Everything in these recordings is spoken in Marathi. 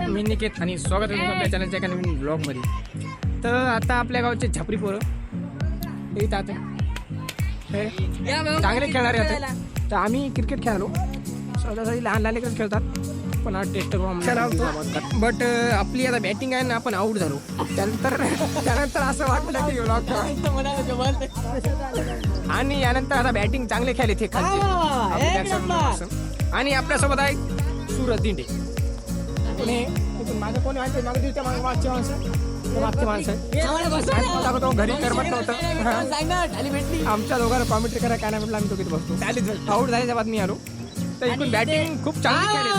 मी निकेत आणि स्वागत आहे तुमचं आपल्या चॅनलच्या एका नवीन ब्लॉगमध्ये तर आता आपल्या गावचे झापरी पोरं. हे इथं आता. हे चांगले खेळणारे आता. तर आम्ही क्रिकेट खेळालो. सहजासहजी लहान लहान लेकरच खेळतात. पण आज टेस्ट बट आपली आता बॅटिंग आहे ना आपण आऊट झालो. त्यानंतर त्यानंतर असं वाटलं की ब्लॉग आणि यानंतर आता बॅटिंग चांगले खेळले ते खालचे असं. आणि आपल्यासोबत आहे सुरत दिंडे. इथून माझं कोणी मागे मागे माणसं. मागचे माणसं घरी करमत नव्हतं. आमच्या दोघांना कॉमेंट्री करायला काय नाही म्हटलं आम्ही दोघीच बसतो. आऊट झाल्याच्या बाद मी आलो. तर इकडून बॅटिंग खूप चांगली खेळली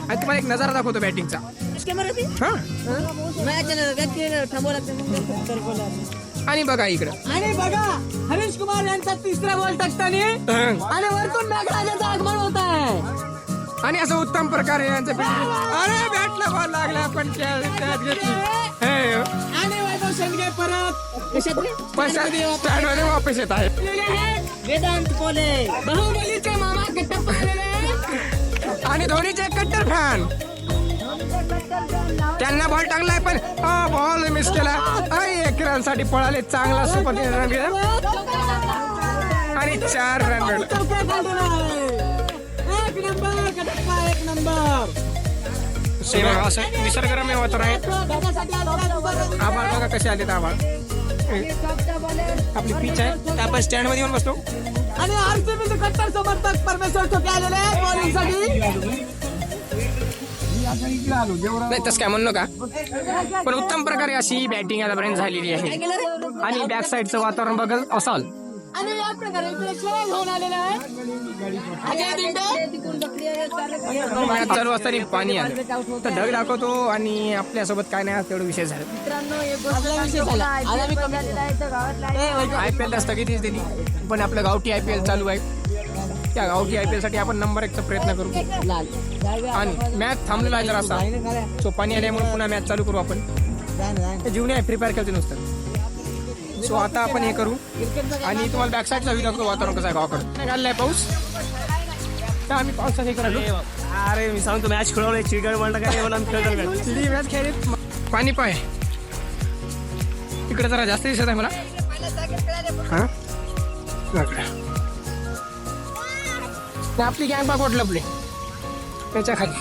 आणि तुम्हाला एक नजारा दाखवतो बॅटिंगचा हा. आणि बघा इकडं. आणि बघा हरीश कुमार यांचा तिसरा बॉल टाकताना आणि वरतून नागराजाचा आगमन होत आहे. आणि असं उत्तम प्रकारे यांचं अरे बॅटला बॉल लागला पण त्या- त्यात घेतली. हे, आणि वैभव शेंडगे परत. कशातले पण स्टँडमध्ये वापस येत आहे वेदांत कोले. बाहुबलीचे मामा आलेले आणि धोनीचे कट्टर फॅन त्यांना बॉल टाकलाय पण बॉल मिस केला. आणि एक रनसाठी पळाले चांगला सुपर रन आणि चार रन मिळाले. एक नंबर कटप्पा एक नंबर सेवा असं निसर्गरम्य वातावरण आहे? आभाळ बघा कसे आले आभाळ आपली पिच आहे आपण स्टँडमध्ये येऊन बसतो आणि आरसीबीचे कट्टर समर्थक परमेश्वर ठोके आलेले आहेत नाही तसं काय म्हणलो का पण उत्तम प्रकारे अशी बॅटिंग आतापर्यंत झालेली आहे आणि बॅक साईडचं वातावरण बघत असाल आणि या प्रकारे इकडे खेळ घेऊन आलेला आहे. चालू असताना पाणी आलं. तर ढग दाखवतो आणि आपल्यासोबत काय नाही तेवढं विषय झाला. आय पी एल स्थगितीच दिली पण आपलं गावठी आय पी एल चालू आहे. त्या गावठी आय पी एलसाठी आपण नंबर एकचा प्रयत्न करू. लाल. आणि मॅच थांबलेला आहे जरा असा सो पाणी आल्यामुळे पुन्हा मॅच चालू करू आपण. जीवनी फायर खेळते नुसतं. सो आता आपण हे करू. आणि तुम्हाला बॅक साईडचा व्ह्यू दाखवतो वातावरण कसं आहे गावाकडं. घाललाय पाऊस. तर आम्ही पावसात हे करायलो अरे मी सांगतो मॅच खेळवलंय चिकन म्हणलं काय म्हणून आम्ही खेळतो चिली मॅच खेळली. पाणी पाय. इकडे जरा जास्त दिसत आहे मला. हा? आपली गँग पाक वाटलं आपली. त्याच्याखाली.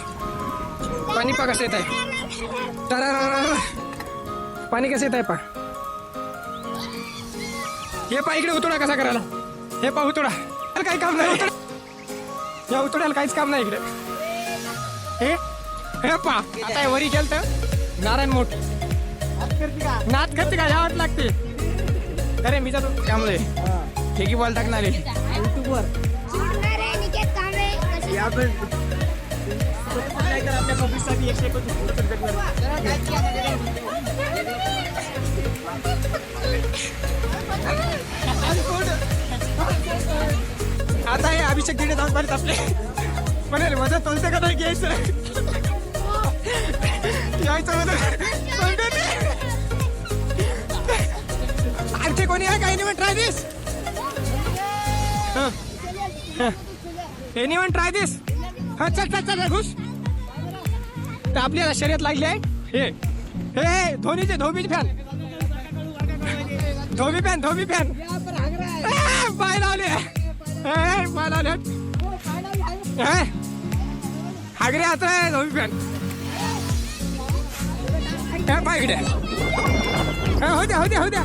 पाणी पा कसं येत आहे. पाणी कसं येत आहे पा हे पा इकडे उतोडा कसा करायला. हे पा उतोडा याला काही काम नाही या उतोड्याला काहीच काम नाही इकडे. हे हे पा. आता हे वरी केलं तर नारायण मोठ. नात करते का? यावं लागते. अरे मी जातो. त्यामुळे फेकी बॉल टाकणार. आहे. आता हे अभिषेक दिले जाऊन पाहिजे आपले. म्हणाले माझं तोलते का नाही घ्यायचं? यायचं म्हणून आणखी कोणी आहे काही नाही try this anyone try this हा चल चल चल घुस. तर आपल्याला शर्यत लागली आहे. हे. हे धोनीचे धोबीचे फॅन धोबी फॅन धोबी फॅन पाय लावले. पाय लावले. हागरे आता आहे धोबी ए, पाय इकडे. हो द्या हो द्या हो द्या.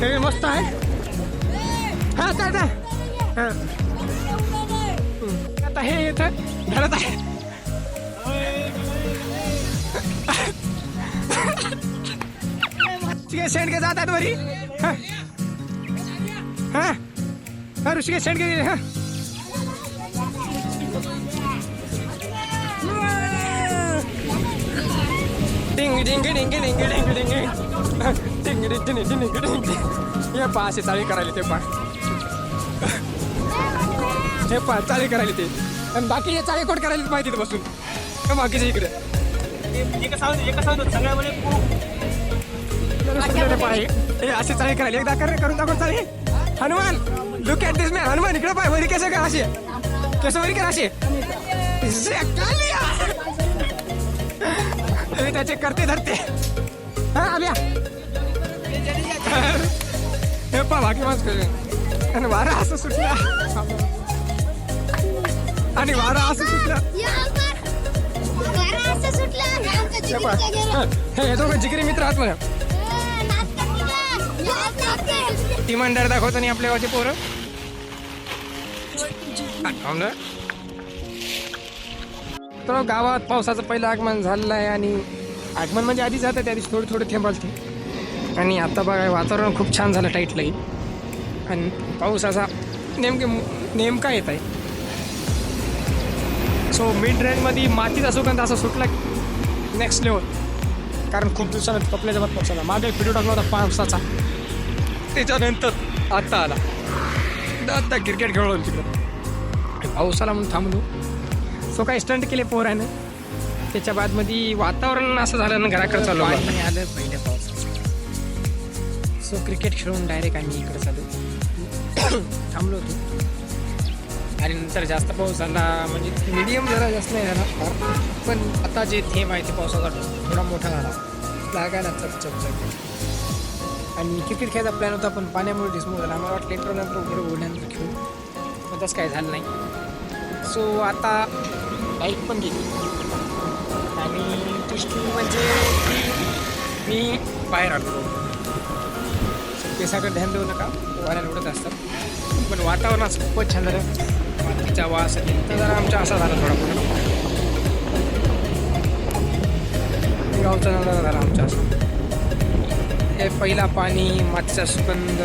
हे मस्त आहे. हा चल चल. हा. हम्म. आता हे येतं घरात आहे. शेंडके जातात आहेत वरी? हा. हा. हा ऋषिकेश शेंडके हा. डिंग डिंग डिंग डिंग डिंग डिंग. डिंग डिंग डिंग डिंग डिंग. हे पा असे चाळी करायला ते पा हे पा चाळी करायला ते. आणि बाकीचे चाळी कोट करायला पाहिजे तिथे बसून? हे बाकीचे इकडे. एका सांगतो एका सांगतो सगळ्यामध्ये हे असे चाळी करायला. एकदा कर करून दाखव चाळी. Hanuman look at this man Hanuman इकडे पाय वरी कसं का असे. केस वगैरे करा असे. त्याचे करते धरते. हा आल्या हे पा बाकी मास करे आणि वारा असं सुटला. आणि वारा असं सुटला. हे दोघं जिगरी मित्र आहात मला अं, नाचतात तिकडं. इमानदार दाखवतो आपल्या गावचे पोरं. तर गावात पावसाचं पहिलं आगमन झालेलं आहे आणि आगमन म्हणजे आधी जातं त्या दिवशी थोडे थोडे थेंब आणि आता बघा वातावरण खूप छान झालं टाईट लई. आणि पाऊस असा नेमके नेमका येत आहे. सो मिड रेंजमध्ये मातीचा सुगंध असा सुटला नेक्स्ट लेवल कारण खूप दिवसानं कपल्या जमत पक्षाला मागे एक व्हिडिओ टाकला होता पावसाचा त्याच्यानंतर आत्ता आला. आत्ता क्रिकेट खेळलो तिकडं. पावसाला म्हणून थांबलो. सो काही स्टंट केले पोरानं? त्याच्या बादमध्ये वातावरण असं झालं ना घराकडे चालू पाणी आलं पहिल्या पावसाचं सो क्रिकेट खेळून डायरेक्ट आम्ही इकडे चालू थांबलो होतो. आणि नंतर जास्त पाऊस झाला म्हणजे मिडियम जरा जास्त नाही झाला. फार पण आता जे थेंब आहे ते पावसाचा थोडा मोठा झाला. लागायला चप आणि क्रिकेट खेळायचा प्लॅन होता पण पाण्यामुळे डिसमूव्ह झाला. आम्हाला वाटलं लेटर नंतर उघडं उघडल्यानंतर खेळू. पण तसं काय झालं नाही. सो आता बाईक पण गेली. आणि दुसरी म्हणजे की मी बाहेर आलो. केसाकडे ध्यान देऊ नका. वाऱ्याला उडत असतात. पण वातावरण खूपच छान झालं. मातीचा वास आणि तर जरा आमचा असा झाला थोडा पुढं. गावचा नजारा झाला आमचा असा. हे पहिला पाणी मातीचा सुगंध.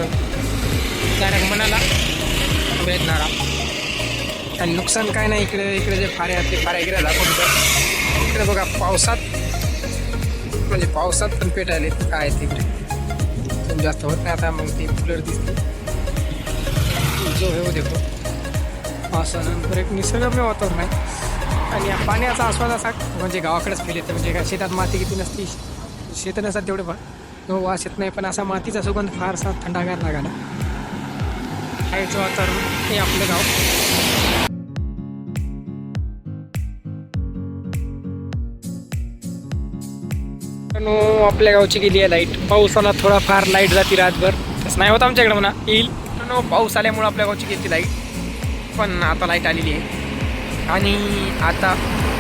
डायरेक्ट मनाला वेदणारा आणि नुकसान काय नाही इकडे इकडे जे फारे आहेत ते फारे इकडे दाखवतो इकडे बघा पावसात म्हणजे पावसात पण पेटायले काय तिकडे? पण जास्त होत नाही आता मग ती फुलर दिसते. जो हे देतो हो. देखो असं एक निसर्गप्रिय वातावरण आहे. आणि या पाण्याचा आस्वाद असा म्हणजे गावाकडेच फील येतं म्हणजे काय शेतात माती किती नसती शेत नसतात तेवढे पण. तो वास येत नाही पण असा मातीचा सुगंध फारसा थंडागार लागायला. हायचं वातावरण हे आपलं गाव. आपल्या गावची गेली आहे लाइट. पाऊस आला थोडाफार लाइट जाते रातभर. तसं नाही होत आमच्याकडे म्हणा येईल. नो पाऊस आल्यामुळं आपल्या गावची गेली लाइट. पण आता लाइट आलेली आहे. आणि आता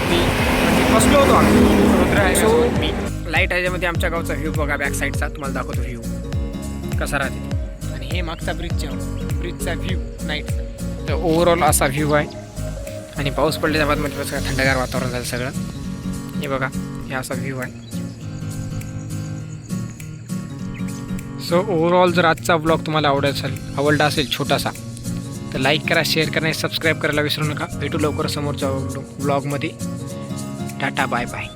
मी म्हणजे बसलो होतो आम्ही. रुद्र सो मी. लाइट ह्याच्यामध्ये आमच्या गावचा व्ह्यू बघा बॅक साईडचा तुम्हाला दाखवतो व्ह्यू कसा राहते आणि हे मागचा ब्रिजचा ब्रिजचा व्ह्यू नाईट तर ओव्हरऑल असा व्ह्यू आहे. आणि पाऊस पडल्याच्या बाद म्हणजे बघा थंडगार वातावरण झालं सगळं. हे बघा हे असा व्ह्यू आहे. सो ओव्हरऑल जर आजचा ब्लॉग तुम्हाला आवडत असेल आवडला असेल छोटासा तर लाईक करा शेअर करा आणि सबस्क्राईब करायला विसरू नका. भेटू लवकर समोरच्या ब्लॉगमध्ये टाटा बाय बाय